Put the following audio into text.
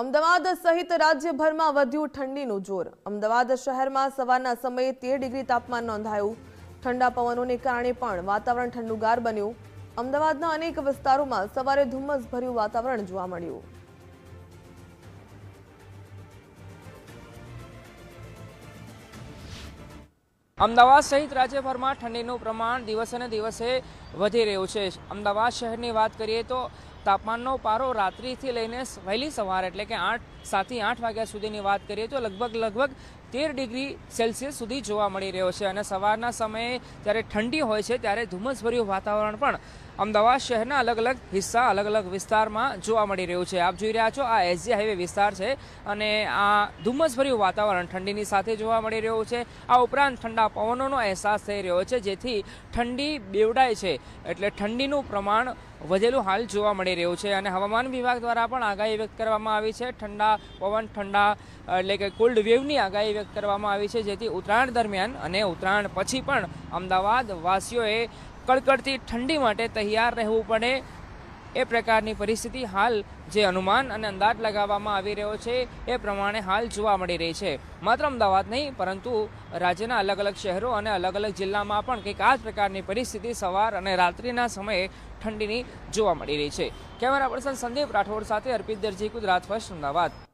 અમદાવાદ સહિત રાજ્યભરમાં વધ્યું ઠંડીનું જોર. અમદાવાદ શહેરમાં સવારના સમયે તેર ડિગ્રી તાપમાન નોંધાયું. ઠંડા પવનોને કારણે પણ વાતાવરણ ઠંડુગાર બન્યું. અમદાવાદના અનેક વિસ્તારોમાં સવારે ધુમ્મસભર્યું વાતાવરણ જોવા મળ્યું. અમદાવાદ સહિત રાજ્યભરમાં ઠંડીનું પ્રમાણ દિવસે ને દિવસે વધી રહ્યું છે. અમદાવાદ શહેરની વાત કરીએ તો તાપમાનનો પારો રાત્રિથી લઈને વહેલી સવાર એટલે કે આઠ, સાતથી આઠ વાગ્યા સુધીની વાત કરીએ તો લગભગ લગભગ તેર ડિગ્રી સેલ્સિયસ સુધી જોવા મળી રહ્યો છે. અને સવારના સમયે જ્યારે ઠંડી હોય છે, ત્યારે ધુમ્મસભર્યું વાતાવરણ પણ અમદાવાદ શહેરના અલગ અલગ હિસ્સા, અલગ અલગ વિસ્તારમાં જોવા મળી રહ્યું છે. આપ જોઈ રહ્યા છો, આ એસજી હાઈવે વિસ્તાર છે અને આ ધુમ્મસભર્યું વાતાવરણ ઠંડીની સાથે જોવા મળી રહ્યું છે. આ ઉપરાંત ઠંડા પવનોનો અહેસાસ થઈ રહ્યો છે, જેથી ઠંડી બેવડાય છે. એટલે ઠંડીનું પ્રમાણ વધેલું હાલ જોવા મળી રહ્યું છે અને હવામાન વિભાગ દ્વારા પણ આગાહી વ્યક્ત કરવામાં આવી છે. ઠંડા પવન, ઠંડા, એટલે કે કોલ્ડ વેવની આગાહી વ્યક્ત કરવામાં આવી છે, જેથી ઉત્તરાયણ દરમિયાન અને ઉત્તરાયણ પછી પણ અમદાવાદ વાસીઓએ કડકડતી ઠંડી માટે તૈયાર રહેવું પડે એ પ્રકારની પરિસ્થિતિ હાલ જે અનુમાન અને અંદાજ લગાવવામાં આવી રહ્યો છે એ પ્રમાણે હાલ જોવા મળી રહી છે. માત્ર અમદાવાદ નહીં, પરંતુ રાજ્યના અલગ અલગ શહેરો અને અલગ અલગ જિલ્લામાં પણ કંઈક આ જ પ્રકારની પરિસ્થિતિ સવાર અને રાત્રિના સમયે ઠંડીની જોવા મળી રહી છે. કેમેરા પર્સન સંદીપ રાઠોડ સાથે અર્પિત દરજી, ગુજરાત ફર્સ્ટ, અમદાવાદ.